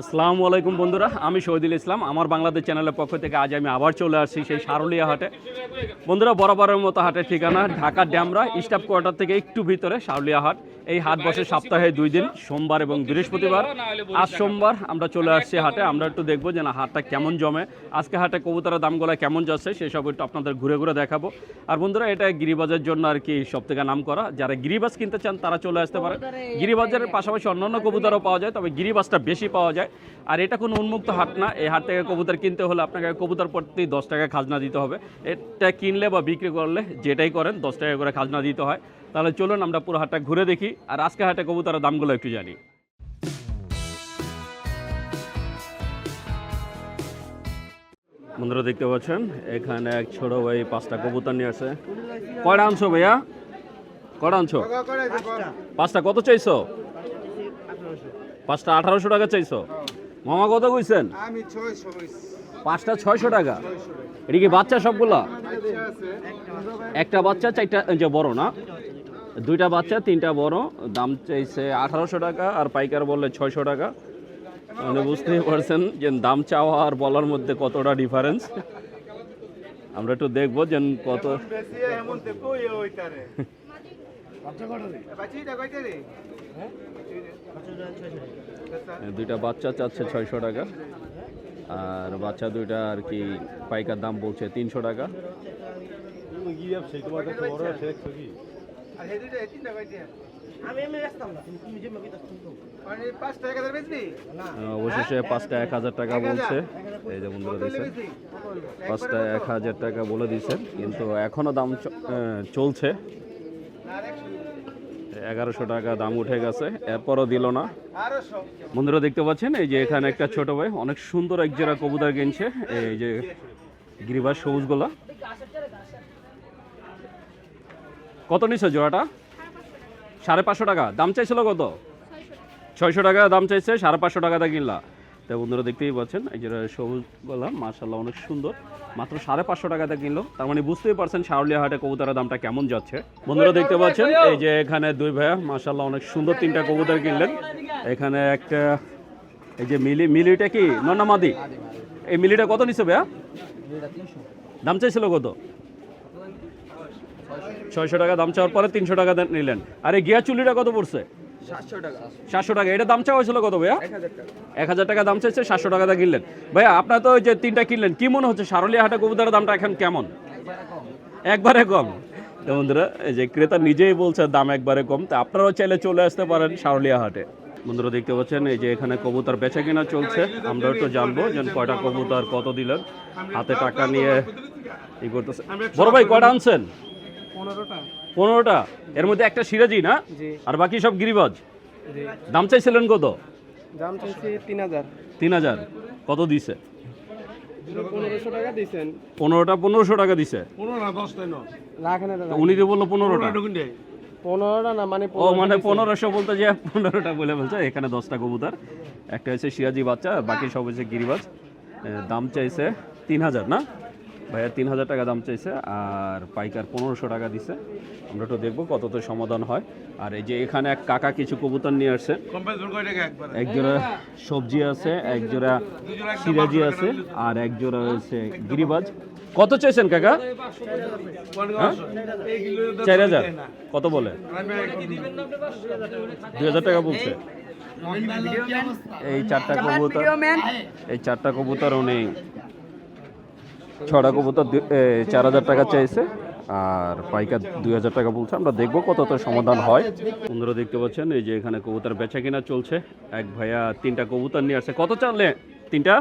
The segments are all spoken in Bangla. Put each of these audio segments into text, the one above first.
আসসালামু আলাইকুম বন্ধুরা, আমি শহীদুল ইসলাম। আমার বাংলাদেশ চ্যানেলের পক্ষ থেকে আজ আমি আবার চলে আসছি সেই সারুলিয়া হাটে। বন্ধুরা, বরাবরের মতো হাটের ঠিকানা, ঢাকা ড্যামরা স্টাফ কোয়ার্টার থেকে একটু ভিতরে সারুলিয়া হাট। এই হাট বসে সপ্তাহে দুই দিন, সোমবার এবং বৃহস্পতিবার। আজ সোমবার আমরা চলে আসছি হাটে, আমরা একটু দেখব যে না, হাটটা কেমন জমে। আজকে হাটে কবুতরের দামগুলো কেমন যাচ্ছে সেসব একটু আপনাদের ঘুরে ঘুরে দেখাবো। আর বন্ধুরা, এটা গিরিবাজের জন্য আর কি সব থেকে নাম করা যারা গিরিবাজ কিনতে চান, তারা চলে আসতে পারে। গিরিবাজের পাশাপাশি অন্যান্য কবুতরও পাওয়া যায়, তবে গিরিবাজটা বেশি পাওয়া যায়। আর এটা কোনো উন্মুক্ত হাট না, এই হাট থেকে কবুতর কিনতে হলে আপনাকে কবুতর প্রতি দশ টাকা খাজনা দিতে হবে। এটা কিনলে বা বিক্রি করলে যেটাই করেন, দশ টাকা করে খাজনা দিতে হয়। তাহলে চলুন আমরা পুরো হাটটা ঘুরে দেখি আর আজকে হাটে কবুতরের দামগুলো একটু জানি। বন্ধুরা দেখতে পাচ্ছেন? এখানে এক ছোট ভাই পাঁচটা কবুতর নিয়ে আসে। কয়টা আনছো ভাইয়া? কটা আনছো? পাঁচটা। কত চাইছো? পাঁচটা আঠারোশো টাকা চাইছো। মামা কত কইছেন? পাঁচটা ছয়শো টাকা? এটা কি বাচ্চা সবগুলা? একটা বাচ্চা চারটা যে বড় না? দুইটা বাচ্চা, তিনটা বড়। দাম চাইছে আঠারোশো টাকা আর পাইকার বললে ছয়শো টাকা। মানে বুঝতেই পারছেন যে দাম চাওয়া আর বলার মধ্যে কতটা ডিফারেন্স আমরা একটু দেখব যে কত হ্যাঁ দুইটা বাচ্চা চাচ্ছে ছয়শো টাকা। আর বাচ্চা দুইটা আর কি পাইকার দাম বলছে তিনশো টাকা। অবশেষে পাঁচটা এক হাজার টাকা বলছে। এই যে বন্ধুরা দিয়েছেন পাঁচটা এক হাজার টাকা বলে দিয়েছে কিন্তু এখনও দাম চ- আহ, চলছে। এগারোশো টাকা দাম উঠে গেছে এরপরও দিল না। বন্ধুরা দেখতে পাচ্ছেন এই যে এখানে একটা ছোট ভাই অনেক সুন্দর এক জোড়া কবুতর কিনছে। এই যে গিরিবাস সবুজগুলা। কত নিচ্ছে জোড়াটা? সাড়ে পাঁচশো টাকা। দাম চাইছিল কত? ছয়শো টাকা দাম চাইছে, সাড়ে পাঁচশো টাকাতে কিনলা। তো বন্ধুরা দেখতেই পাচ্ছেন, এই যে সবুজ গলা মার্শাল্লাহ অনেক সুন্দর। মাত্র সাড়ে পাঁচশো টাকাতে কিনলো। তার মানে বুঝতেই পারছেন শাওলিয়া হাটে কবুতরের দামটা কেমন যাচ্ছে। বন্ধুরা দেখতে পাচ্ছেন, এই যে এখানে দুই ভাইয়া মার্শাল্লাহ অনেক সুন্দর তিনটা কবুতর কিনলেন। এখানে একটা, এই যে মিলি, মিলিটা কি? নন্নামাদি এই মিলিটা কত নিচ্ছে ভাইয়া? দাম চাইছিল কত? ছয়শো টাকা দাম চাওয়ার পরে তিনশো টাকা নিলেন। আর এই গিয়া চুলিটা কত পড়ছে? সাতশো টাকা। এটা দাম চাওয়া হয়েছিল কত ভাইয়া? এক হাজার টাকা। দাম চাইছে সাতশো টাকা কিনলেন। ভাইয়া আপনার তো ওই যে তিনটা কিনলেন কি মনে হচ্ছে? সারলিয়া হাটে কবুতরের দামটা এখন কেমন? একবারে কম। বন্ধুরা এই যে ক্রেতা নিজেই বলছে দাম একবারে কম। তা আপনারাও চাইলে চলে আসতে পারেন সারলিয়া হাটে। বন্ধুরা দেখতে পাচ্ছেন এই যে এখানে কবুতর বেচা কেনা চলছে। আমরা একটু জানব যে কয়টা কবুতর কত দিলেন? হাতে টাকা নিয়ে ই করতেছে। বড় ভাই কয়টা আনছেন? পনেরোটা? এর মধ্যে একটা সিরাজি না? আর বাকি সব গিরিবাজ? দাম চাইছিলেন কত? দাম চাইছি তিন হাজার। তিন হাজার। কত দিছে? পনেরোশো টাকা দিয়েছেন পনেরোটা পনেরোশো টাকা দিছে। উনি তো বলল পনেরোটা। পনেরোটা না মানে ও মানে পনেরোশো বলতে যে পনেরোটা বলে বলছে এখানে দশটা কবুতর। একটা হচ্ছে সিরাজি বাচ্চা বাকি সব হচ্ছে গিরিবাজ। দাম চাইছে তিন হাজার না? ভাইয়া তিন হাজার টাকা দাম চাইছে আর পাইকার পনেরোশো টাকা দিছে। আমরা একটু দেখব কত তো সমাধান হয়। আর এই যে এখানে এক কাকা কিছু কবুতর নিয়ে আসছে। একজোড়া সবজি আছে এক জোড়া সিরাজি আছে আর এক জোড়া হচ্ছে গিরিবাজ। কত চাইছেন কাকা? হ্যাঁ? চার হাজার। কত বলে? দুই হাজার টাকা বলছে। এই চারটা কবুতর এই চারটা কবুতর উনি ছটা কবুতর চার হাজার টাকা চাইছে। আর পাইকার দুই হাজার টাকা বলছে। আমরা দেখব কত তো সমাধান হয়। বন্ধুরা দেখতে পাচ্ছেন, এই যে এখানে কবুতর বেচা কিনা চলছে। এক ভাইয়া তিনটা কবুতর নিয়ে আসছে। কত চালে তিনটা?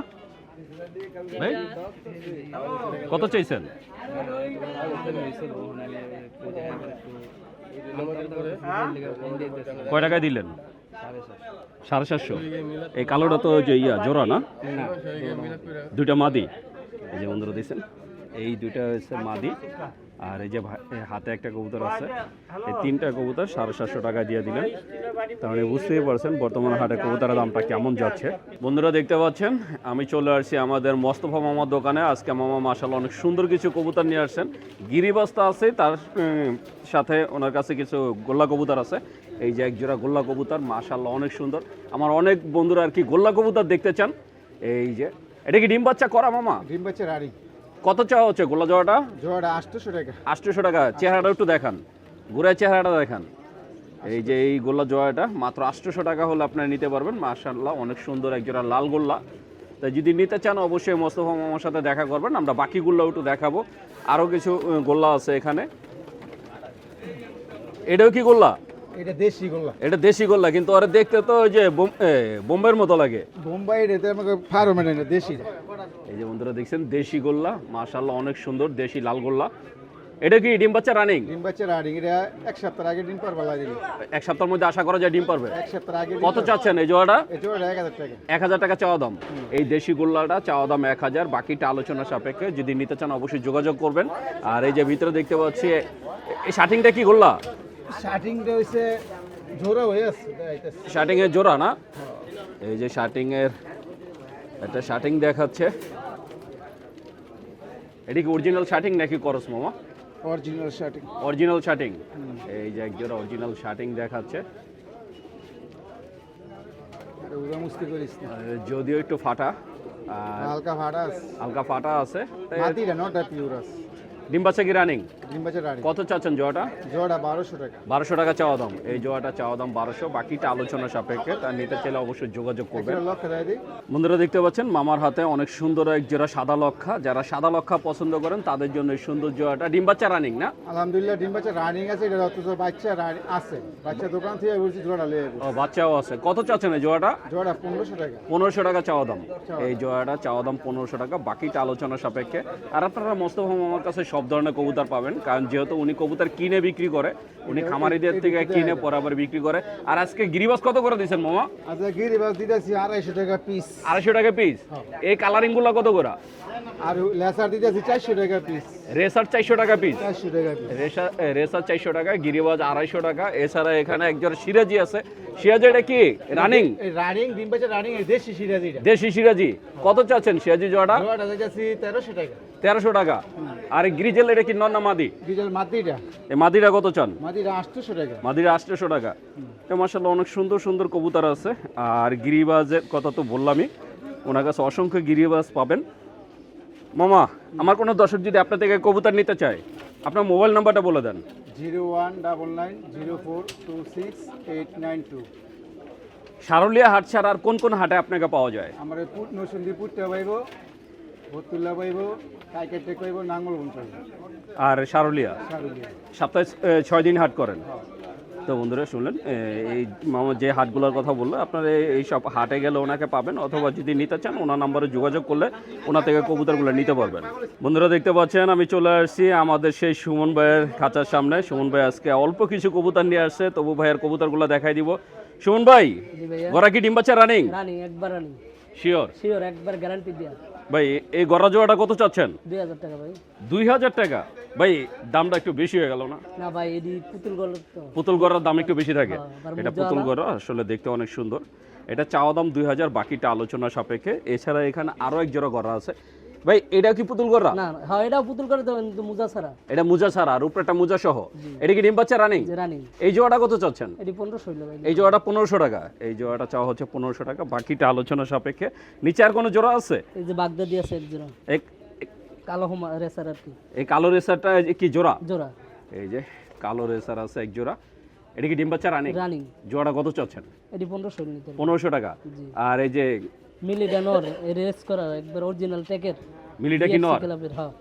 কত চাইছেন? কয় টাকায় দিলেন? সাড়ে সাতশো। এই কালোটা তো যে ইয়া, জোড়া না? দুইটা মাদি। এই যে বন্ধুরা দিয়েছেন এই দুইটা হচ্ছে মাদি, আর এই যে হাতে একটা কবুতর আছে। এই তিনটা কবুতর সাড়ে সাতশো টাকা দিয়ে দিলেন। মানে বুঝতেই পারছেন বর্তমান হাটে কবুতরের দামটা কেমন যাচ্ছে। বন্ধুরা দেখতে পাচ্ছেন, আমি চলে আসছি আমাদের মোস্তফা মামার দোকানে। আজকে মামা মাসাল অনেক সুন্দর কিছু কবুতর নিয়ে আসছেন। গিরিবাস্তা আছে, তার সাথে ওনার কাছে কিছু গোল্লা কবুতর আছে। এই যে একজোড়া গোল্লা কবুতর মাশাল্লাহ অনেক সুন্দর। আমার অনেক বন্ধুরা আর কি গোল্লা কবুতর দেখতে চান। এই যে এটা কি ডিম বাচ্চা করা মামা? ডিম বাচ্চা রাড়ি। কত চাওয়া হচ্ছে গোল্লা জোড়াটা? জোড়া আটশোশো টাকা। আটশোশো টাকা। চেহারাটা একটু দেখান। ঘুরে চেহারাটা দেখান। এই যে এই গোল্লা জোড়াটা মাত্র আটশোশো টাকা হলে আপনারা নিতে পারবেন। মাশাল্লাহ অনেক সুন্দর এক জোড়া লাল গোল্লা। তাই যদি নিতে চান অবশ্যই মোস্তফা মামার সাথে দেখা করবেন। আমরা বাকি গোল্লাও একটু দেখাবো। আরও কিছু গোল্লা আছে এখানে। এটাও কি গোল্লা? এটা দেশি গোল্লা। এটা দেশি গোল্লা কিন্তু ওরা দেখতে তো ওই যে বোম- এ, বোম্বের মতো লাগে। বোম্বাই রেতে আমাকে ফার্মের না দেশি এই যে বন্ধুরা দেখছেন দেশি গোল্লা মাশাল্লাহ অনেক সুন্দর দেশি লাল গোল্লা। এটা কি ডিম বাচ্চা রানিং ডিম বাচ্চা রাড়ি এটা এক সপ্তাহ আগে ডিম পারবা লাগে। এক সপ্তাহের মধ্যে আশা করা যায় ডিম পারবে। এক সপ্তাহ আগে কত চাচ্ছেন এই জোড়াটা? এই জোড়া এক হাজার টাকা। এক হাজার টাকা চাওয়া দাম। এই দেশি গোল্লাটা চাওয়া দাম এক হাজার বাকিটা আলোচনা সাপেক্ষে। যদি নিতে চান অবশ্যই যোগাযোগ করবেন। আর এই যে ভিতরে দেখতে পাচ্ছি এই শার্টিংটা কি গোল্লা? শার্টিংটা হইছে জোড়া হয়ে আছে শার্টিং এর জোড়া না? এই যে শার্টিং এর একটা শার্টিং দেখাচ্ছে। এটা কি অরিজিনাল শার্টিং নাকি করস মামা? অরিজিনাল শার্টিং অরিজিনাল শার্টিং এই যে একজোড়া অরিজিনাল শার্টিং দেখাচ্ছে। যদিও একটু ফাটা হালকা আছে। হালকা ফাটা আছে। মাটিটা নটা পিওর আছে। ডিম বাচ্চা কি রানিং। ডিম বাচ্চা রাড়ি কত চাচ্ছেন জোয়াটা? জোড়া বারোশো টাকা। বারোশো টাকা চাওয়া দাম। এই জোয়াটা চাওয়া দাম বারোশো। বাকিটা আলোচনা সাপেক্ষে। তার নিতে চাইলে অবশ্যই যোগাযোগ দিই। বন্ধুরা দেখতে পাচ্ছেন মামার হাতে অনেক সুন্দর এক জোড়া সাদা লক্ষা। যারা সাদা লক্ষা পছন্দ করেন তাদের জন্য এই সুন্দর জোয়াটা। ডিম বাচ্চা রানিং না? আলহামদুলিল্লাহ ডিম বাচ্চা রানিং আছে। এটা অথচ বাচ্চা আছে। বাচ্চা দোকান থেকে বলছি জোড়া লেগে ও বাচ্চাও আছে। কত চাচ্ছেন এই জোড়াটা জোড়া পনেরোশো টাকা। পনেরোশো টাকা চাওয়া দাম। এই জোয়াটা চাওয়া দাম পনেরোশো টাকা। বাকিটা আলোচনা সাপেক্ষে। আর আপনারা মোস্তফা মামার কাছে সব ধরনের কবুতর পাবেন। কারণ যেহেতু উনি কবুতর কিনে বিক্রি করে উনি খামারিদের থেকে কিনে পরে আবার বিক্রি করে। আর আজকে গিরিবাস কত করে দিচ্ছেন মামা? আচ্ছা গিরিবাস দিতেছি আড়াইশো টাকা পিস আড়াইশো টাকা পিস এই কালারিংগুলো কত করে? আর লেসার দিতেছি চারশো টাকা পিস রেসার চারশো টাকা পিস চারশো টাকা পিস রেসার চারশো টাকা গিরিবাজ আড়াইশো টাকা। এছাড়া এখানে একজন সিরাজি আছে। সিরাজি এটা কি? রানিং? রানিং ডিম বাচ্চা রানিং দেশি সিরাজি দেশি সিরাজি। কত চাচ্ছেন সিরাজি জোড়াটা? দিতেছি তেরোশো টাকা। তেরোশো টাকা। আর গ্রিজেল এটা কি নন না মাদি? ডিজেল মাটিটা এই মাদিরা কত চান? মাটিটা আটশোশো টাকা। মাদিরা আটশোশো টাকা। তো মাসাল্লাহ অনেক সুন্দর সুন্দর কবুতর আছে। আর গিরিবাজের কথা তো বললামই। ওনার কাছে অসংখ্য গিরিবাজ পাবেন। মামা আমার কোনো দর্শক যদি আপনার থেকে কবুতর নিতে চায় আপনার মোবাইল নাম্বারটা বলে দেন। Zero one double nine zero four two six eight nine two. সারলিয়া হাট ছাড়া আর কোন কোন হাটে আপনাকে পাওয়া যায়? আমার পুটটা পাইব ভতুল্লা পাইব আর সারলিয়া? সপ্তাহে ছয় দিন হাট করেন? তো বন্ধুরা শুনলেন এই মামা যে হাটগুলোর কথা বলল আপনারা এই- সব হাটে গেলে ওনাকে পাবেন অথবা যদি নিতে চান ওনার নাম্বারে যোগাযোগ করলে ওনার থেকে কবুতরগুলো নিতে পারবেন। বন্ধুরা দেখতে পাচ্ছেন আমি চলে আসছি আমাদের সেই সুমন ভাইয়ের খাঁচার সামনে। সুমন ভাই আজকে অল্প কিছু কবুতর নিয়ে আসছে তবু ভাইয়ের কবুতরগুলো দেখাই দিব। সুমন ভাই গড়া কি ডিম বাচ্চা রানিং রানিং একবার রানিং শিওর শিওর একবার গ্যারান্টি দেওয়া ভাই এই গড়া জোড়াটা কত চাচ্ছেন? দুই হাজার টাকা ভাই। দুই হাজার টাকা? ভাই দামটা একটু বেশি হয়ে গেল না? না ভাই এডি পুতুল গল পুতুল গড়ার দাম একটু বেশি থাকে। হ্যাঁ, এটা পুতুল? গড়া আসলে দেখতে অনেক সুন্দর। এটা চাওয়া দাম দুই হাজার বাকিটা আলোচনা সাপেক্ষে। এছাড়া এখানে আরও এক জোড়া গড়া আছে। ভাই এটা কি পুতুল গড়া না হ্যাঁ এটাও পুতুল করে কিন্তু মুজা ছাড়া। এটা মুজা ছাড়া আর মুজা সহ। এটা কি ডিম বাচ্চা রানিং? রানিং। এই জোড়াটা কত চাচ্ছেন? এটি পনেরোশো হইল ভাই। এই জোড়াটা পনেরোশো টাকা। এই জোড়াটা চাওয়া হচ্ছে পনেরোশো টাকা বাকিটা আলোচনা সাপেক্ষে। নিচে আর কোনো জোড়া আছে? এই যে বাগদাদি আছে এক জোড়া। এক- কালো রেসার আর কি। এই কালো রেসারটা কি জোড়া? জোড়া। এই যে কালো রেসার আছে এক জোড়া। এটা কি ডিম বাচ্চা রানিং? রানিং। জোড়াটা কত চাচ্ছেন? এটি পনেরোশো হইল নিতে হবে। পনেরোশো টাকা। আর এই যে মিলি ডানোর রেস করা একবার অরিজিনাল টেকের মিলিটা কি নর ক্লাবের হ্যাঁ।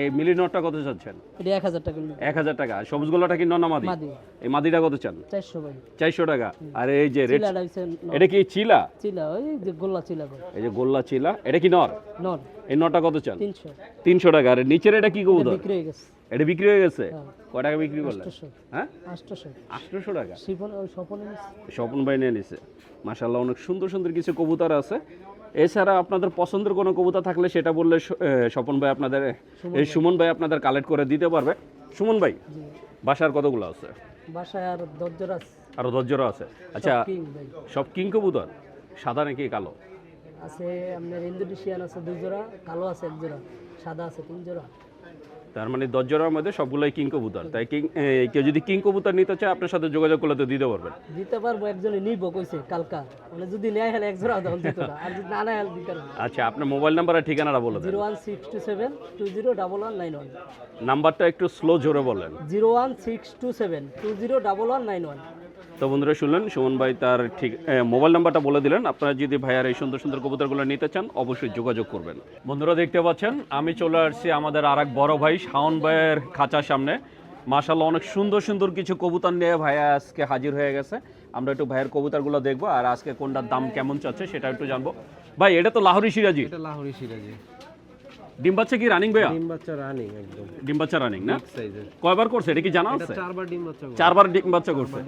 এই মিলি নটটা কত চাচ্ছেন? এটি টাকা এক হাজার টাকা। সবুজ গোলাটা কি নন মাদি? এই মাদিটা কত চান? ভাই। টাকা। আর এই যে রেড। এটা কি চিলা? চিলা ওই যে গোল্লা চিলা এই যে গোল্লা চিলা এটা কি নর? নর। এই নটটা কত চান? টাকা। আর নিচের এটা কি কবুতর? বিক্রি হয়ে গেছে। এটা বিক্রি হয়ে গেছে? হ্যাঁ। কয় টাকা বিক্রি করলেন? আটশোশো হ্যাঁ? টাকা। স্বপন ভাই নিয়ে নিছে। মাসাল্লাহ অনেক সুন্দর সুন্দর কিছু কবুতর আছে। এছাড়া আপনাদের পছন্দের কোনো কবিতা থাকলে সেটা বললে স্বপন ভাই আপনাদের এই সুমন ভাই আপনাদের কালেক্ট করে দিতে পারবে। সুমন ভাই বাসার কতগুলো আছে? বাসায় আর দরজার আছে। আছে? আচ্ছা সব কিং কবুতর? সাদা নাকি কালো? আছে আপনার ইন্দোনেশিয়ান আছে দুজোড়া কালো আছে এক জোড়া সাদা আছে তিন জোড়া। তার মানে দশ জোড়ার মধ্যে সবগুলোই কিং কবুতর। তাই কিং কেউ যদি কিং কবুতর নিতে চায় আপনার সাথে যোগাযোগ করলে তো দিতে পারবেন। দিতে পারব একজনে নিব কইছে কালকা। মানে যদি নেয় হলে এক জোড়া দাও দিতে আর যদি না নেয় হলে দিতে পারব আচ্ছা আপনার মোবাইল নাম্বার আর ঠিকানাটা বলে দেন। 01627201191 নাম্বারটা একটু স্লো জোরে বলেন। 01627201191 তো বন্ধুরা শুনলেন, সুমন ভাই তার ঠিক মোবাইল নাম্বারটা বলে দিলেন। আপনারা যদি ভাইয়ার এই সুন্দর সুন্দর কবুতরগুলো নিতে চান, অবশ্যই যোগাযোগ করবেন। বন্ধুরা দেখতে পাচ্ছেন, আমি চলে আসছি আমাদের আর এক বড় ভাই, শাওন ভাইয়ের খাঁচার সামনে। মাশাল্লাহ অনেক সুন্দর সুন্দর কিছু কবুতর নিয়ে ভাইয়া আজকে হাজির হয়ে গেছে। আমরা একটু ভাইয়ের কবুতরগুলো দেখব, আর আজকে কোনটার দাম কেমন চাচ্ছে সেটা একটু জানব। ভাই, এটা তো লাহোরি সিরাজি। এটা লাহোরি সিরাজি। ডিম বাচ্চা কি রানিং ভাইয়া? ডিম বাচ্চা রানিং একদম ডিম বাচ্চা রানিং না কয়বার করছে? এটা কি জানা আছে? চারবার ডিম বাচ্চা করে। চারবার ডিম বাচ্চা করছে।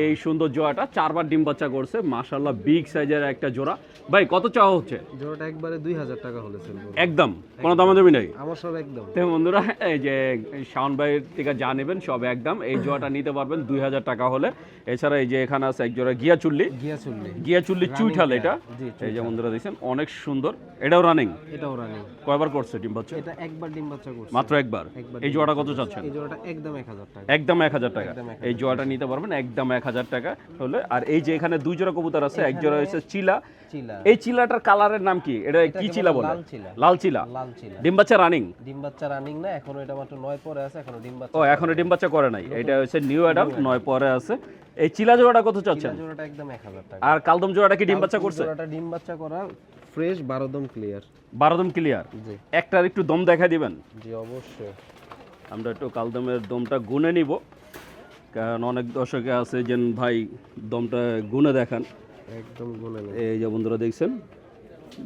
এই সুন্দর জোড়াটা চারবার ডিম বাচ্চা করছে মাশাল্লাহ বিগ সাইজের একটা জোড়া। ভাই কত চাওয়া হচ্ছে? জোড়াটা একবারে দুই হাজার টাকা হলে সেল একদম? কোনো দামে দেবি নাই আমার সব একদম। তো বন্ধুরা এই যে শাওন ভাইয়ের থেকে যা নেবেন সব একদম। এই জোড়াটা নিতে পারবেন দুই হাজার টাকা হলে। এছাড়া এই যে এখানে আছে এক জোড়া গিয়া চুল্লি। গিয়া চললে। গিয়া চুল্লি চুইঠাল এটা। এই যে বন্ধুরা দেখছেন অনেক সুন্দর। এটাও রানিং এটাও রানিং কয়বার করছে? ডিম বাচ্চা? এটা একবার ডিম বাচ্চা করছে। মাত্র একবার? এই জোড়াটা কত চাচ্ছেন? এই জোড়াটা একদম এক হাজার টাকা। একদম এক হাজার টাকা। এই জোড়াটা নিতে পারবেন একদম এক হাজার টাকা হলে। আর এই যে এখানে দুই জোড়া কবুতর আছে এক জোড়া হচ্ছে চিলা। চিলা। এই চিলাটার কালারের নাম কি? এটা কি চিলা বলে? লাল চিলা। লাল চিলা। ডিম বাচ্চা রানিং ডিম বাচ্চা রানিং না এখনও এটা মাত্র নয় পরে আছে এখনও ডিম বাচ্চা ও এখনও ডিম বাচ্চা করে নাই। এটা হচ্ছে নিউ অ্যাডাল্ট নয় পরে আছে। এই চিলা জোড়াটা কত চাচ্ছেন? চিলা জোড়াটা একদম এক হাজার টাকা। আর কালদম জোড়াটা কি ডিম বাচ্চা করছে? জোড়াটা ডিম বাচ্চা করা ফ্রেশ বারোদম ক্লিয়ার বারো দম ক্লিয়ার জি। একটার একটু দম দেখা দিবেন? জি অবশ্যই। আমরা একটু কালদমের দমটা গুনে নিব। কারণ অনেক দর্শকে আছে যে ভাই দমটা গুনে দেখান। একদম গুনে এই যে বন্ধুরা দেখছেন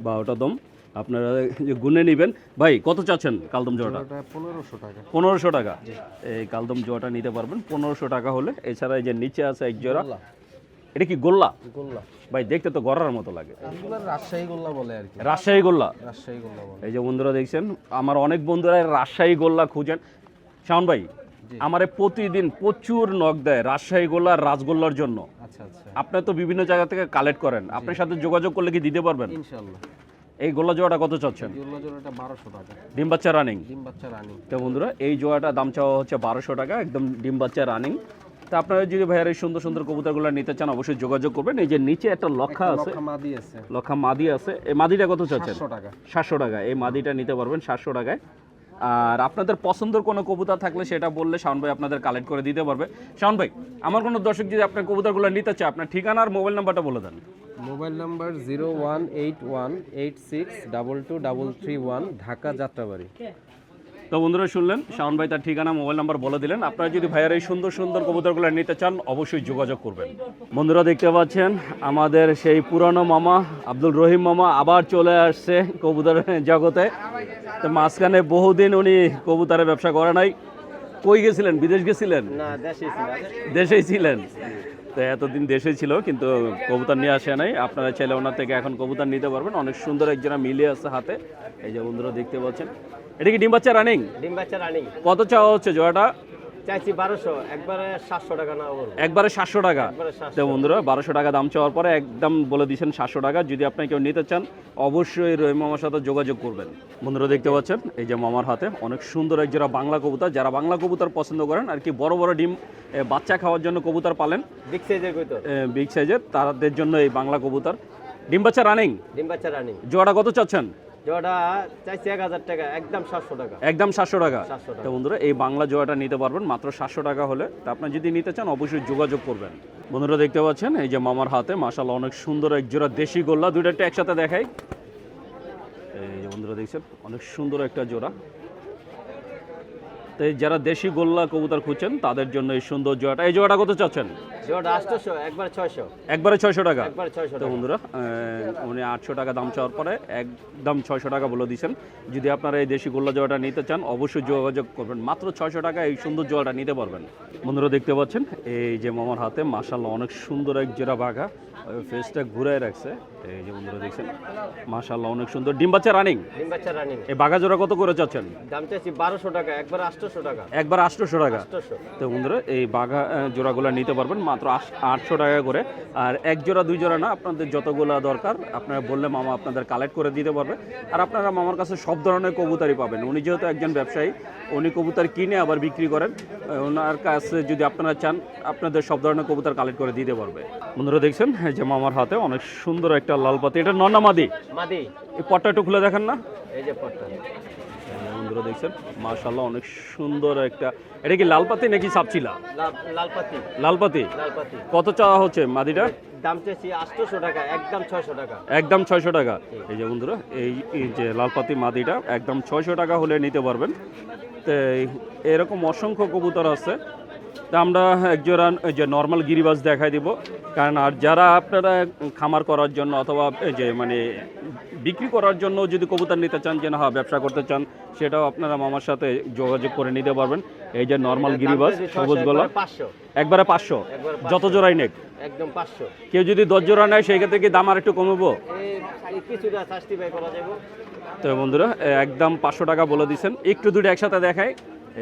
বারোটা দম আপনারা যে গুনে নেবেন। ভাই কত চাচ্ছেন কালদম জোড়াটা? পনেরোশো টাকা। পনেরোশো টাকা। এই কালদম জোড়াটা নিতে পারবেন। পনেরোশো টাকা হলে এছাড়া এই যে নিচে আছে এক জোড়া এটা কি গোল্লা? গোল্লা। ভাই দেখতে তো গড়ার মতো লাগে। রাজশাহী গোল্লা বলে আর কি। রাজশাহী গোল্লা? রাজশাহী গোল্লা বলে। এই যে বন্ধুরা দেখছেন আমার অনেক বন্ধুরা রাজশাহী গোল্লা খুঁজেন। শাওন ভাই আমারে প্রতিদিন প্রচুর নখ দেয় রাজশাহী গোল্লা রাজগোল্লার জন্য। আচ্ছা আচ্ছা। আপনি তো বিভিন্ন জায়গা থেকে কালেক্ট করেন। আপনার সাথে যোগাযোগ করলে কি দিতে পারবেন? এই গোল্লা জোড়াটা কত চাচ্ছেন? গোল্লা জোড়াটা বারোশো টাকা। ডিম বাচ্চা রানিং ডিম বাচ্চা রানিং তো বন্ধুরা এই জোড়াটা দাম চাওয়া হচ্ছে বারোশো টাকা একদম ডিম বাচ্চা রানিং তা আপনারা যদি ভাইয়ার এই সুন্দর সুন্দর কবুতরগুলো নিতে চান অবশ্যই যোগাযোগ করবেন। এই যে নিচে একটা লক্ষা আছে। লক্ষা মাদি আছে। এই মাদিটা কত চাচ্ছেন? সাতশো টাকা। সাতশো টাকা। এই মাদিটা নিতে পারবেন সাতশো টাকায়। আর আপনাদের পছন্দের কোনো কবুতর থাকলে সেটা বললে শাওন ভাই আপনাদের কালেক্ট করে দিতে পারবে। শাওন ভাই আমার কোনো দর্শক যদি আপনার কবুতরগুলো নিতে চায় আপনার ঠিকানা আর মোবাইল নাম্বারটা বলে দেন। Mobile number zero one eight one eight six double two double three one Dhaka Jatrabari. তো বন্ধুরা শুনলেন শাওন ভাই তার ঠিকানা মোবাইল নাম্বার বলে দিলেন। আপনারা যদি ভাইয়ার এই সুন্দর সুন্দর কবুতরগুলো নিতে চান অবশ্যই যোগাযোগ করবেন। বন্ধুরা দেখতে পাচ্ছেন আমাদের সেই পুরানো মামা আব্দুল রহিম মামা আবার চলে আসছে কবুতর জগতে। তো মাঝখানে বহুদিন উনি কবুতরের ব্যবসা করে নাই। কই গেছিলেন? বিদেশ গেছিলেন? দেশেই ছিলেন? তো এতদিন দেশে ছিল কিন্তু কবুতর নিয়ে আসে নাই। আপনারা চাইলে ওনার থেকে এখন কবুতর নিতে পারবেন। অনেক সুন্দর একজনা মিলে আছে হাতে। এই যে বন্ধুরা দেখতে পাচ্ছেন এটা কি ডিম বাচ্চা রানিং ডিম বাচ্চা রানিং কত চাওয়া হচ্ছে জোড়াটা? চাইছি বারোশো একবারে সাতশো টাকা না একবারে সাতশো টাকা। তো বন্ধুরা বারোশো টাকা দাম চাওয়ার পরে একদম বলে দিয়েছেন সাতশো টাকা। যদি আপনি কেউ নিতে চান অবশ্যই রহিম মামার সাথে যোগাযোগ করবেন। বন্ধুরা দেখতে পাচ্ছেন এই যে মামার হাতে অনেক সুন্দর এক যারা বাংলা কবুতর। যারা বাংলা কবুতর পছন্দ করেন আর কি বড় বড় ডিম বাচ্চা খাওয়ার জন্য কবুতর পালেন বিগ সাইজের বিগ সাইজের তাদের জন্য এই বাংলা কবুতর। ডিম বাচ্চা রানিং ডিম বাচ্চা রানিং জোড়াটা কত চাচ্ছেন? জোড়া চাইছি এক হাজার টাকা একদম সাতশো টাকা। একদম সাতশো টাকা। তো বন্ধুরা এই বাংলা জোড়াটা নিতে পারবেন মাত্র সাতশো টাকা হলে। তা আপনি যদি নিতে চান অবশ্যই যোগাযোগ করবেন। বন্ধুরা দেখতে পাচ্ছেন এই যে মামার হাতে অনেক সুন্দর এক জোড়া দেশি গোল্লা। দুইটা একটা একসাথে দেখাই। এই যে বন্ধুরা দেখছেন অনেক সুন্দর একটা জোড়া। তো যারা দেশি গোল্লা কবুতর খুঁজছেন তাদের জন্য এই সুন্দর জোড়াটা। এই জোড়াটা কত চাচ্ছেন? একবার ছয়শো। টাকা? তো বন্ধুরা উনি আটশো টাকা দাম চাওয়ার পরে একদম ছয়শো টাকা বলে দিয়েছেন। যদি আপনারা এই দেশি গোল্লা জোয়াটা নিতে চান অবশ্যই যোগাযোগ করবেন। মাত্র ছয়শো টাকা এই সুন্দর জোয়াটা নিতে পারবেন। বন্ধুরা দেখতে পাচ্ছেন এই যে মামার হাতে মাসাল্লাহ অনেক সুন্দর এক জোড়া বাঘা ফেসটা ঘুরায় রাখছে। এই যে বন্ধুরা দেখছেন মাসাল্লাহ অনেক সুন্দর। ডিম বাচ্চা রানিং ডিম বাচ্চা রানিং এই বাঘা জোড়া কত করে চাচ্ছেন? দাম চাইছি বারোশো টাকা একবার আটশোশো টাকা। একবার আটশোশো টাকা? তো বন্ধুরা এই বাঘা জোড়াগুলো নিতে পারবেন। মাত্র আটশো টাকা করে। আর এক জোড়া দুই জোড়া না আপনাদের যতগুলো দরকার আপনারা বললে মামা আপনাদের কালেক্ট করে দিতে পারবে। আর আপনারা মামার কাছে সব ধরনের কবুতারই পাবেন। উনি যেহেতু একজন ব্যবসায়ী উনি কবুতর কিনে আবার বিক্রি করেন। ওনার কাছে যদি আপনারা চান আপনাদের সব ধরনের কবুতর কালেক্ট করে দিতে পারবে। বন্ধুরা দেখছেন এই যে মামার হাতে অনেক সুন্দর একটা লাল পাতি। এটা নন্নামাদি মাদি। এই পটটা একটু খুলে দেখেন না। এই যে পট্টা। বন্ধুরা দেখছেন? মাশাল্লাহ অনেক সুন্দর একটা এটা কি লাল পাতি নাকি সাপচিলা? লাল- লালপাতি। পাতি লালপাতি। কত চাওয়া হচ্ছে মাদিটা? দাম চাইছি আটশোশো টাকা একদম ছয়শো টাকা। একদম ছয়শো টাকা। এই যে বন্ধুরা এই এই যে লালপাতি মাদিটা একদম ছয়শো টাকা হলে নিতে পারবেন। তো এরকম অসংখ্য কবুতর আছে। তা আমরা একজোড়া যে নর্মাল গিরিবাজ দেখাই দিব। কারণ আর যারা আপনারা খামার করার জন্য অথবা যে মানে বিক্রি করার জন্য যদি কবুতর নিতে চান যে না হ্যাঁ, ব্যবসা করতে চান সেটাও আপনারা মামার সাথে যোগাযোগ করে নিতে পারবেন। এই যে নর্মাল গিরিবাজ সবুজ গোলা। পাঁচশো। একবারে পাঁচশো। যত জোড়াই নেক। একদম পাঁচশো। কেউ যদি দশ জোড়া নেয় সেই ক্ষেত্রে কি দাম আর একটু কমবো? তো বন্ধুরা একদম পাঁচশো টাকা বলে দিচ্ছেন। একটু দুটো একসাথে দেখায়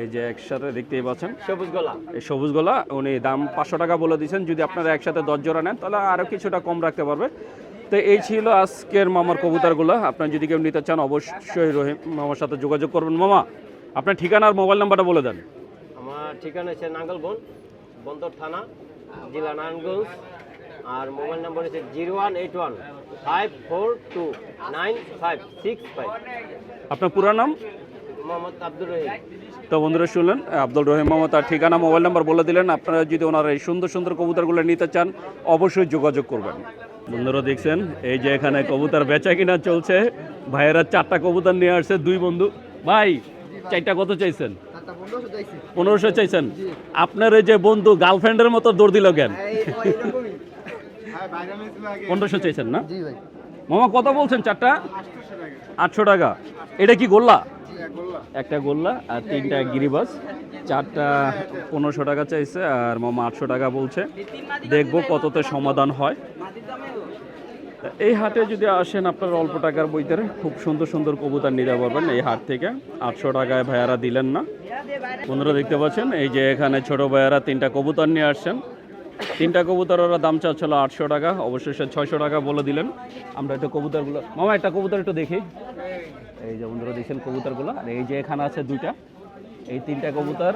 এই যে একসাথে দেখতেই পাচ্ছেন। সবুজ গলা এই সবুজ গলা উনি দাম পাঁচশো টাকা বলে দিয়েছেন। যদি আপনারা একসাথে দশ জোড়া নেন তাহলে আরও কিছুটা কম রাখতে পারবে। তো এই ছিল আজকের মামার কবুতরগুলো। আপনার যদি কেউ নিতে চান অবশ্যই রহিম মামার সাথে যোগাযোগ করবেন। মামা আপনার ঠিকানা আর মোবাইল নাম্বারটা বলে দেন। আমার ঠিকানা হচ্ছে নাঙ্গলবন বন্দর থানা জেলা নারায়ণগঞ্জ। আর মোবাইল নাম্বার হচ্ছে zero one eight one five four two nine five six five. আপনার পুরা নাম? মোহাম্মদ আব্দুর রহিম। তো বন্ধুরা শুনলেন আব্দুল রহিম মোহাম্মদ তার ঠিকানা মোবাইল নাম্বার বলে দিলেন। আপনারা যদি ওনার এই সুন্দর সুন্দর কবুতরগুলো নিতে চান অবশ্যই যোগাযোগ করবেন। বন্ধুরা দেখছেন এই যে এখানে কবুতর বেচা কিনা চলছে। ভাইয়েরা চারটা কবুতর নিয়ে আসছে দুই বন্ধু। ভাই চারটা কত চাইছেন? পনেরোশো চাইছেন। আপনার এই যে বন্ধু গার্লফ্রেন্ডের মতো দৌড় দিল কেন? পনেরোশো চাইছেন না? মামা কত বলছেন চারটা? আটশো টাকা। এটা কি গোল্লা? একটা গোল্লা আর তিনটা গিরিবাস। চারটা পনেরোশো টাকা চাইছে আর মামা আটশো টাকা বলছে। দেখব কততে সমাধান হয়। এই হাটে যদি আসেন আপনার অল্প টাকার বইতে, খুব সুন্দর সুন্দর কবুতর নিতে পারবেন এই হাট থেকে। আটশো টাকায় ভাইয়ারা দিলেন না। বন্ধুরা দেখতে পাচ্ছেন, এই যে এখানে ছোট ভাইয়ারা তিনটা কবুতর নিয়ে আসছেন। তিনটা কবুতর ওরা দাম চাচ্ছিল আটশো টাকা অবশ্যই সে ছয়শো টাকা বলে দিলেন। আমরা একটু কবুতরগুলো মামা, একটা কবুতর একটু দেখি। এই যে বন্ধুরা দেখছেন কবুতরগুলো, আর এই যে এখানে আছে দুইটা, এই তিনটা কবুতর,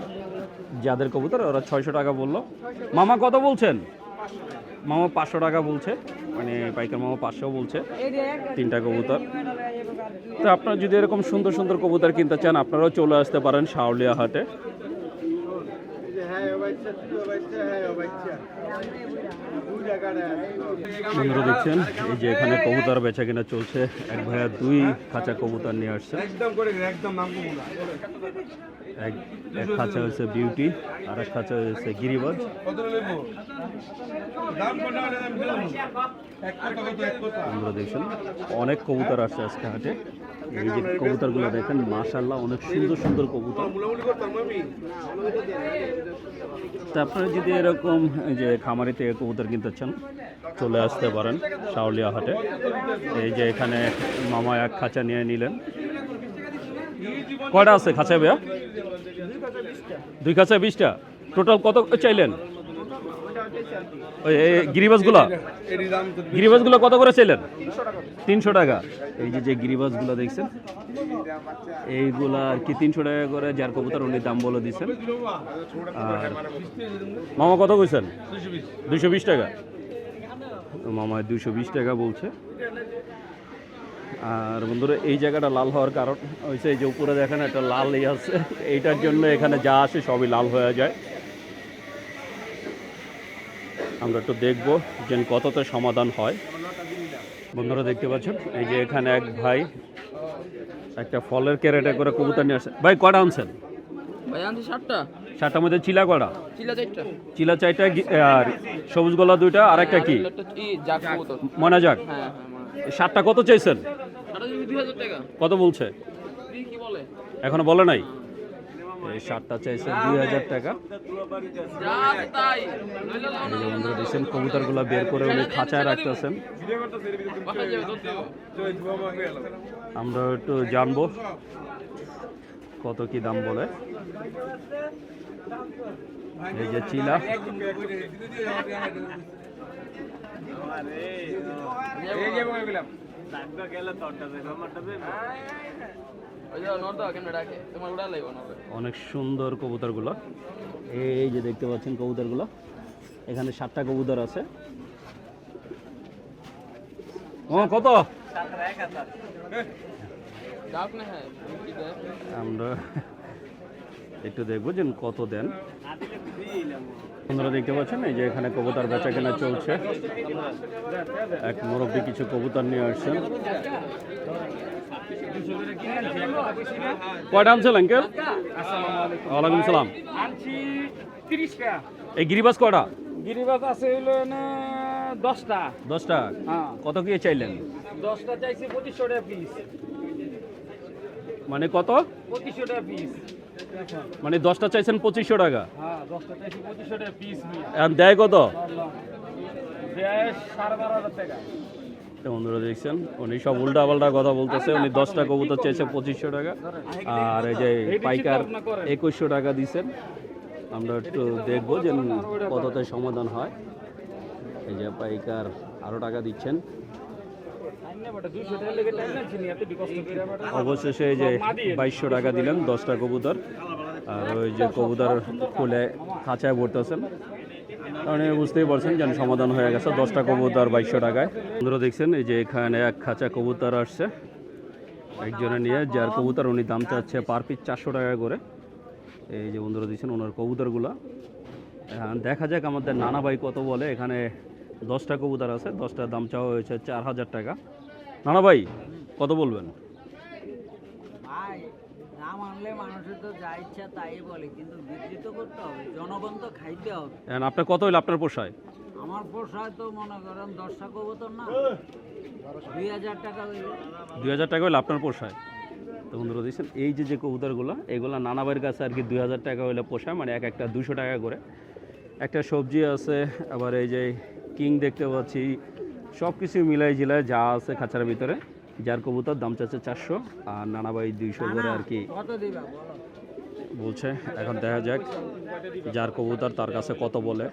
যাদের কবুতর, ওরা ছয়শো টাকা বলল। মামা কত বলছেন? মামা পাঁচশো টাকা বলছে মানে পাইকার মামা পাঁচশো বলছে, তিনটা কবুতর। তো আপনারা যদি এরকম সুন্দর সুন্দর কবুতর কিনতে চান, আপনারাও চলে আসতে পারেন শাওলিয়া হাটে। হ্যাঁ বন্ধুরা দেখছেন এই যে এখানে কবুতর বেচা কিনা চলছে। এক ভাইয়া দুই খাঁচা কবুতর নিয়ে আসছে এক এক খাঁচা হচ্ছে বিউটি আর এক খাঁচা হচ্ছে গিরিবাজ। আপনারা দেখছেন অনেক কবুতর আসছে আজকে হাটে। এই যে কবুতরগুলো দেখেন মাশাল্লাহ অনেক সুন্দর সুন্দর কবুতর। তা আপনারা যদি এরকম যে খামারি থেকে কবুতর কিনতে চান, চলে আসতে পারেন শাওলিয়া হাটে। এই যে এখানে মামা এক খাঁচা নিয়ে নিলেন। কয়টা আছে খাঁচা ভাইয়া? দুই খাঁচা, বিশটা। টোটাল কত চাইলেন? ওই গিরিবাসগুলা? গিরিবাসগুলো কত করে চাইলেন? তিনশো টাকা। এই যে যে গিরিবাসগুলো দেখছেন, এইগুলা আর কি তিনশো টাকা করে যার কবুতর, উনি দাম বলে দিচ্ছেন আর মামা কত কইছেন? দুইশো বিশ টাকা। মামা দুইশো বিশ টাকা বলছে। আর বন্ধুরা, এই জায়গাটা লাল হওয়ার কারণ হয়েছে এই যে উপরে দেখেন একটা লাল ইয়ে আছে। এইটার জন্য এখানে যা আসে সবই লাল হয়ে যায়। আমরা একটু দেখব যে কততে সমাধান হয়। বন্ধুরা দেখতে পাচ্ছেন এই যে এখানে এক ভাই একটা ফলের ক্যারেটে করে কবুতর নিয়ে আসছে ভাই কটা আনছেন? সাতটার মধ্যে চিলা কটা? চিলা চাইটা আর সবুজ গলা দুইটা আর একটা কি? ময়না যাক হ্যাঁ হ্যাঁ মানে সাতটা কত চাইছেন? কত বলছে? বলে। এখনও বলে নাই? এই সাতটা চাইছে দুই হাজার টাকা। এই বন্ধুরা দেখছেন কবুতরগুলো বের করে উনি খাঁচায় রাখতেছেন। আমরা একটু জানব কত কি দাম বলে। এই যে চিলা। ওই যে অনেক সুন্দর কবুতরগুলো। এই যে দেখতে পাচ্ছেন কবুতরগুলো। এখানে সাতটা কবুতর আছে। ও কত? হ্যাঁ আমরা একটু দেখব যে কত দেন। আপনারা দেখতে পাচ্ছেন এই যে এখানে কবুতর বেচা কেনা চলছে। এক মুরব্বী কিছু কবুতর নিয়ে আসছেন। কয়টা আনছেন আঙ্কেল ওয়ালাইকুম সালাম। এই গিরিবাস কয়টা? গিরিবাস আছে হইল না দশটা। দশটা? হ্যাঁ। কত কি চাইলেন? দশটা চাইছি পঁচিশশো টাকা পিস মানে কত? পঁচিশশো টাকা পিস মানে দশটা চাইছেন পঁচিশশো টাকা। হ্যাঁ পঁচিশশো টাকা পিস এখন দেয় কত? দেয় সাড়ে বারো হাজার টাকা। তো বন্ধুরা দেখছেন। উনি সব উল্টা পাল্টা কথা বলতেছে। উনি দশটা কবুতর চেয়েছে পঁচিশশো টাকা। আর এই যে পাইকার একুশশো টাকা দিছেন আমরা একটু দেখব যে কততে সমাধান হয়। এই যে পাইকার আরও টাকা দিচ্ছেন। অবশেষে যে বাইশশো টাকা দিলেন দশটা কবুতর। আর ওই যে কবুতর খুলে খাঁচায় ভরতেছেন। কারণ বুঝতেই পারছেন যেন সমাধান হয়ে গেছে। দশটা কবুতর বাইশশো টাকায়। বন্ধুরা দেখছেন, এই যে এখানে এক খাঁচা কবুতর আসছে। একজনে নিয়ে যার কবুতর উনি দাম চাচ্ছে পার পিস চারশো টাকা করে। এই যে বন্ধুরা দিচ্ছেন ওনার কবুতরগুলো। এখন দেখা যাক আমাদের নানা ভাই কত বলে। এখানে দশটা কবুতর আছে দশটার দাম চাওয়া হয়েছে চার হাজার টাকা। নানা ভাই কত বলবেন? দাম আনলে মানুষের তো যা ইচ্ছা তাই বলে কিন্তু বিক্রি তো করতে হবে জনগণ তো খাইতে হবে। আপনার কত হইলে আপনার পোষায়? আমার পোষায় তো মনে করেন দশটা কবুতর না দুই হাজার টাকা হইলে। দুই হাজার টাকা হলে আপনার পোষায়। তো বন্ধুরা দেখছেন এই যে যে কবুতরগুলো এগুলো নানাবাইয়ের কাছে আর কি দুই হাজার টাকা হলে পোষায় মানে এক একটা দুশো টাকা করে। একটা সবজি আছে আবার এই যে কিং দেখতে পাচ্ছি সব কিছু মিলাই জিলাই যা আছে খাঁচার ভিতরে। যার কবুতর দাম চাচ্ছে চারশো আর নানাবাই দুইশো করে আর কি বলছে এখন দেখা যাক যার কবুতর তার কাছে কত বলে।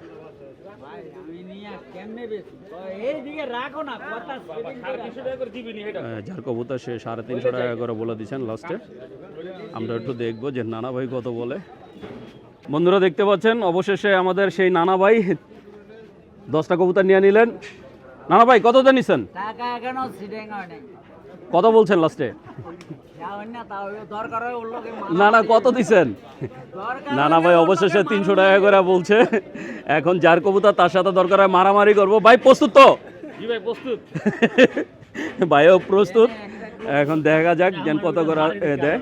যার কবুতর সে সাড়ে তিনশো টাকা করে বলে দিচ্ছেন লাস্টে। আমরা একটু দেখব যে নানা ভাই কত বলে। বন্ধুরা দেখতে পাচ্ছেন অবশেষে আমাদের সেই নানা ভাই দশটা কবুতর নিয়ে নিলেন। নানা ভাই কত নিছেন? টাকা কেন সিটেং হয় নাই? কত বলছেন লাস্টে? না না না কত দিছেন? দরকার নানা ভাই অবশেষে তিনশো টাকা করে বলছে। এখন যার কবুতর তার সাথে দরকার হয় মারামারি করব। ভাই প্রস্তুত তো? ভাই প্রস্তুত। ভাইও প্রস্তুত। এখন দেখা যাক যেন কত করে দেয়।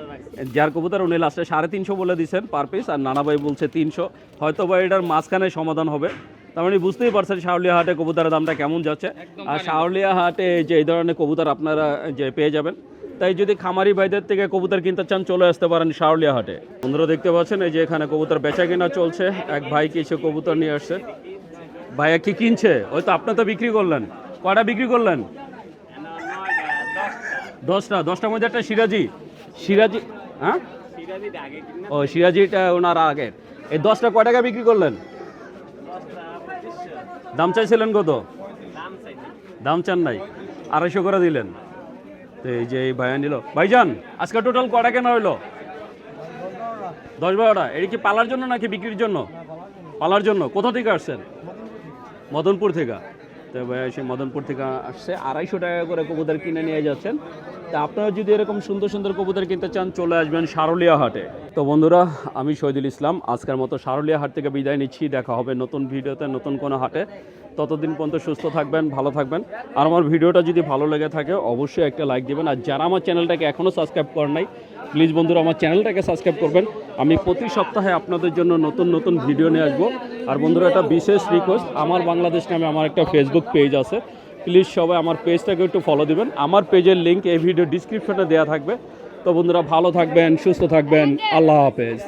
যার কবুতর উনি লাস্টে সাড়ে তিনশো বলে দিচ্ছেন পার পিস আর নানা ভাই বলছে তিনশো। হয়তো বা এটার মাঝখানে সমাধান হবে। তার মানে বুঝতেই পারছেন শাওলিয়া হাটে কবুতরের দামটা কেমন যাচ্ছে। আর শাওলিয়া হাটে যে এই ধরনের কবুতর আপনারা যে পেয়ে যাবেন। তাই যদি খামারি ভাইদের থেকে কবুতর কিনতে চান চলে আসতে পারেন শাওলিয়া হাটে। বন্ধুরা দেখতে পাচ্ছেন এই যে এখানে কবুতর বেচা কেনা চলছে। এক ভাই কিছু কবুতর নিয়ে আসছে। ভাইয়া কি কিনছে? ওই তো আপনার তো বিক্রি করলেন। কয়টা বিক্রি করলেন? দশটা। দশটার মধ্যে একটা সিরাজি। সিরাজি হ্যাঁ? ও সিরাজিটা ওনার আগে। এই দশটা কয় টাকা বিক্রি করলেন? দাম চাইছিলেন কত? দাম চান নাই। আড়াইশো করে দিলেন। তো এই যে এই ভাইয়া নিল। ভাইজান আজকে টোটাল কটা কেনা হইল? দশ বারোটা। এটা কি পালার জন্য নাকি বিক্রির জন্য? পালার জন্য। কোথা থেকে আসছেন? মদনপুর থেকে। তো ভাইয়া সেই মদনপুর থেকে আসছে। আড়াইশো টাকা করে কবুতর কিনে নিয়ে যাচ্ছেন। তা আপনারা যদি এরকম সুন্দর সুন্দর কবুতর কিনতে চান, চলে আসবেন সারুলিয়া হাটে। তো বন্ধুরা, আমি শহীদুল ইসলাম। আজকের মতো সারুলিয়া হাট থেকে বিদায় নিচ্ছি। দেখা হবে নতুন ভিডিওতে, নতুন কোনো হাটে। ততদিন পর্যন্ত সুস্থ থাকবেন, ভালো থাকবেন। আর আমার ভিডিওটা যদি ভালো লেগে থাকে, অবশ্যই একটা লাইক দিবেন। আর যারা আমার চ্যানেলটাকে এখনও সাবস্ক্রাইব করেন নাই প্লিজ বন্ধুরা, আমার চ্যানেলটাকে সাবস্ক্রাইব করবেন। আমি প্রতি সপ্তাহে আপনাদের জন্য নতুন নতুন ভিডিও নিয়ে আসব। আর বন্ধুরা, একটা বিশেষ রিকোয়েস্ট আমার বাংলাদেশ নামে আমার একটা ফেসবুক পেজ আছে। প্লিজ সবাই আমার পেজটাকে একটু ফলো দিবেন। আমার পেজের লিঙ্ক এই ভিডিও ডিসক্রিপশনে দেওয়া থাকবে। তো বন্ধুরা, ভালো থাকবেন, সুস্থ থাকবেন। আল্লাহ হাফেজ।